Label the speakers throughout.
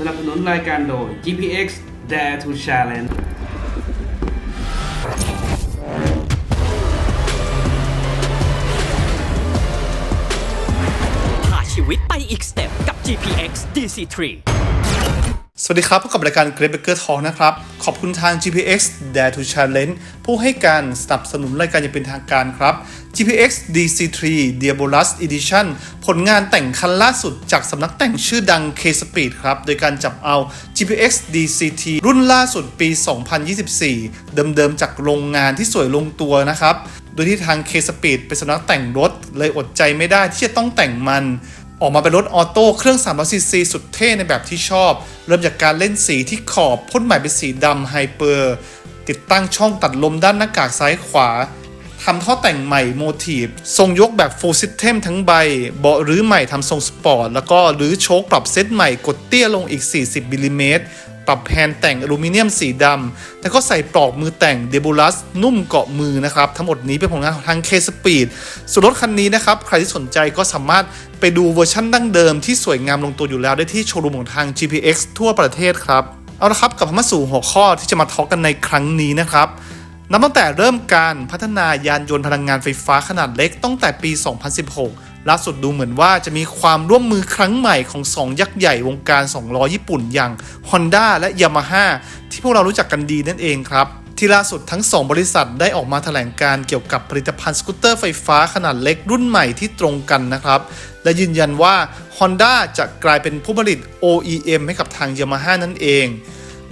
Speaker 1: สนับสนุนรายการโดย GPX Dare to Challenge
Speaker 2: พาชีวิตไปอีกสเต็ปกับ GPX DC3
Speaker 3: สวัสดีครับพบกับรายการ Great Baker Talk นะครับ ขอบคุณทาง GPX Dare to Challenge ผู้ให้การสนับสนุนรายการอย่างเป็นทางการครับ GPX DC3 Diabolus Edition ผลงานแต่งคันล่าสุดจากสำนักแต่งชื่อดัง K Speed ครับ โดยการจับเอา GPX DCT รุ่นล่าสุดปี 2024 เดิมๆจากโรงงานที่สวยลงตัวนะครับ โดยที่ทาง K Speed เป็นสำนักแต่งรถ เลยอดใจไม่ได้ที่จะต้องแต่งมันออกมาเป็นรถออโต้เครื่อง 3 0 0ซีสุดเท่ในแบบที่ชอบ เริ่มจากการเล่นสีที่ขอบพ่นใหม่เป็นสีดำไฮเปอร์ ติดตั้งช่องตัดลมด้านหน้ากากซ้ายขวา ทำท่อแต่งใหม่โมทีฟทรงยกแบบ full system ทั้งใบ เบาะรื้อใหม่ทำทรงสปอร์ต แล้วก็รื้อโชคปรับเซตใหม่กดเตี้ยลงอีก 40มิลลิเมตรปรับแผ่นแต่งอลูมิเนียมสีดำ แล้วก็ใส่ปลอกมือแต่งเดบูลัสนุ่มเกาะมือนะครับ ทั้งหมดนี้เป็นผลงานของทาง K Speed ส่วนรถคันนี้นะครับ ใครที่สนใจก็สามารถไปดูเวอร์ชั่นดั้งเดิมที่สวยงามลงตัวอยู่แล้วได้ที่โชว์รูมของทาง GPX ทั่วประเทศครับ เอาละครับกลับมาสู่หัวข้อที่จะมาทอล์กกันในครั้งนี้นะครับ นับตั้งแต่เริ่มการพัฒนายานยนต์พลังงานไฟฟ้าขนาดเล็กตั้งแต่ปี 2016 ล่าสุดดูเหมือนว่าจะมีความร่วมมือครั้งใหม่ของ 2 ยักษ์ใหญ่วงการ2ล้อญี่ปุ่นอย่าง Honda และ Yamaha ที่พวกเรารู้จักกันดีนั่นเองครับที่ล่าสุดทั้ง 2 บริษัทได้ออกมาแถลงการเกี่ยวกับผลิตภัณฑ์สกูตเตอร์ไฟฟ้าขนาดเล็กรุ่นใหม่ที่ตรงกันนะครับ และยืนยันว่า Honda จะกลายเป็นผู้ผลิต OEM ให้กับทาง Yamaha นั่นเอง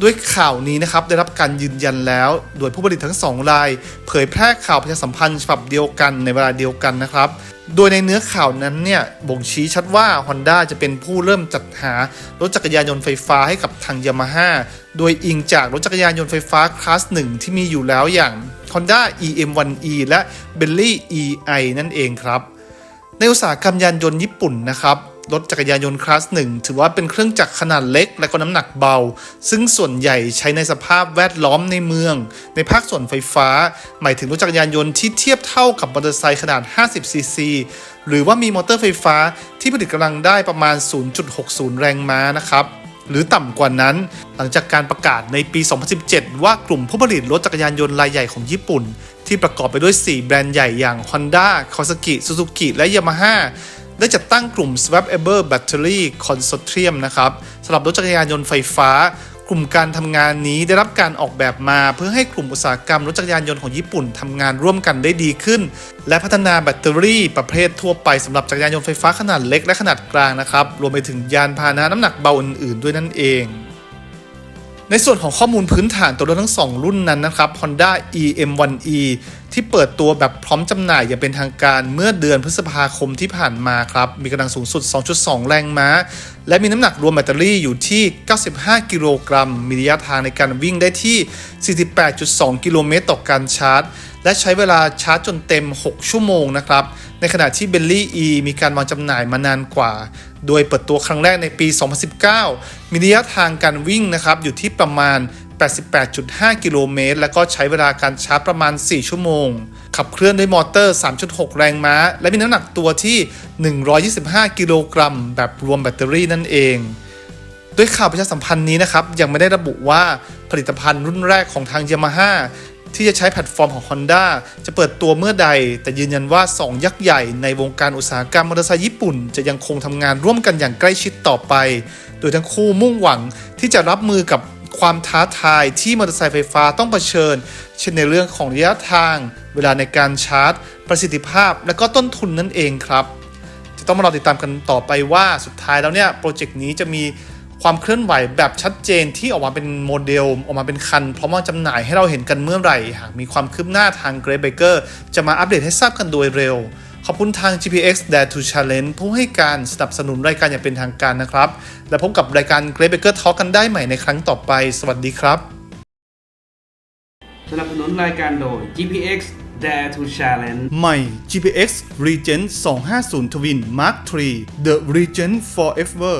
Speaker 3: ด้วยข่าวนี้นะครับได้รับการยืนยันแล้ว โดยผู้ผลิตทั้งสองราย เผยแพร่ข่าวประชาสัมพันธ์ฉบับเดียวกันในเวลาเดียวกันนะครับ โดยในเนื้อข่าวนั้นเนี่ยบ่งชี้ชัดว่า Honda จะเป็นผู้เริ่มจัดหารถจักรยานยนต์ไฟฟ้าให้กับทาง Yamaha โดยอิงจากรถจักรยานยนต์ไฟฟ้าคลาสหนึ่งที่มีอยู่แล้วอย่าง Honda EM1e และ b e n l e y EI นั่นเองครับ ในอุตสาหกรรมยานยนต์ญี่ปุ่นนะครับ รถจักรยานยนต์คลาสหนึ่งถือว่าเป็นเครื่องจักรขนาดเล็กและก็น้ำหนักเบา ซึ่งส่วนใหญ่ใช้ในสภาพแวดล้อมในเมือง ในภาคส่วนไฟฟ้า หมายถึงรถจักรยานยนต์ที่เทียบเท่ากับมอเตอร์ไซค์ขนาด 50 ซีซีหรือว่ามีมอเตอร์ไฟฟ้าที่ผลิตกำลังได้ประมาณ 0.60 แรงม้านะครับหรือต่ำกว่านั้น หลังจากการประกาศในปี 2017 ว่ากลุ่มผู้ผลิตรถจักรยานยนต์รายใหญ่ของญี่ปุ่น ที่ประกอบไปด้วย 4 แบรนด์ใหญ่อย่าง Honda, Kawasaki, Suzuki และ Yamaha ได้จัดตั้งกลุ่ม Swapable Battery Consortium นะครับสำหรับรถจักรยานยนต์ไฟฟ้า กลุ่มการทำงานนี้ได้รับการออกแบบมา เพื่อให้กลุ่มอุตสาหกรรมรถจักรยานยนต์ของญี่ปุ่นทำงานร่วมกันได้ดีขึ้น และพัฒนาแบตเตอรี่ประเภททั่วไปสำหรับจักรยานยนต์ไฟฟ้าขนาดเล็กและขนาดกลางนะครับรวมไปถึงยานพาหนะน้ำหนักเบาอื่นๆ ด้วยนั่นเองในส่วนของข้อมูลพื้นฐานตัวรถทั้ง 2 รุ่นนั้นนะครับ Honda EM1e ที่เปิดตัวแบบพร้อมจำหน่ายอย่างเป็นทางการเมื่อเดือนพฤษภาคมที่ผ่านมาครับ มีกำลังสูงสุด 2.2 แรงม้า และมีน้ำหนักรวมแบตเตอรี่อยู่ที่ 95 กิโลกรัม มีระยะทางในการวิ่งได้ที่ 48.2 กิโลเมตรต่อการชาร์จ และใช้เวลาชาร์จจนเต็ม 6 ชั่วโมงนะครับ ในขณะที่ Bentley E มีการวางจำหน่ายมานานกว่า โดยเปิดตัวครั้งแรกในปี 2019 มีระยะทางการวิ่งนะครับอยู่ที่ประมาณ 88.5 กิโลเมตร แล้วก็ใช้เวลาการชาร์จประมาณ 4 ชั่วโมง ขับเคลื่อนด้วยมอเตอร์ 3.6 แรงม้า และมีน้ำหนักตัวที่ 125 กิโลกรัม แบบรวมแบตเตอรี่นั่นเองด้วยข่าวประชาสัมพันธ์นี้นะครับยังไม่ได้ระบุว่าผลิตภัณฑ์รุ่นแรกของทาง Yamaha ที่จะใช้แพลตฟอร์มของ Honda จะเปิดตัวเมื่อใด แต่ยืนยันว่า 2 ยักษ์ใหญ่ในวงการอุตสาหกรรมมอเตอร์ไซค์ญี่ปุ่น จะยังคงทำงานร่วมกันอย่างใกล้ชิดต่อไป โดยทั้งคู่มุ่งหวังที่จะรับมือกับ ความท้าทายที่มอเตอร์ไซค์ไฟฟ้าต้องเผชิญ เช่นในเรื่องของระยะทาง เวลาในการชาร์จ ประสิทธิภาพ และก็ต้นทุนนั่นเองครับ จะต้องมารอติดตามกันต่อไปว่าสุดท้ายแล้วเนี่ยโปรเจกต์นี้จะมีความเคลื่อนไหวแบบชัดเจนที่ออกมาเป็นโมเดล ออกมาเป็นคัน พร้อมวาจำหน่ายให้เราเห็นกันเมื่อไหร่ หากมีความคืบหน้าทาง Great Baker จะมาอัปเดตให้ทราบกันโดยเร็ว ขอบคุณทาง GPX Dare to Challenge ผู้ให้การสนับสนุนรายการอย่างเป็นทางการนะครับ และพบกับรายการ Great Baker Talk กันได้ใหม่ในครั้งต่อไป สวัสดีครับ
Speaker 1: สนับสนุนรายการโดย GPX Dare to Challenge
Speaker 3: ใหม่ GPX Regent 250 Twin Mark III The Regent Forever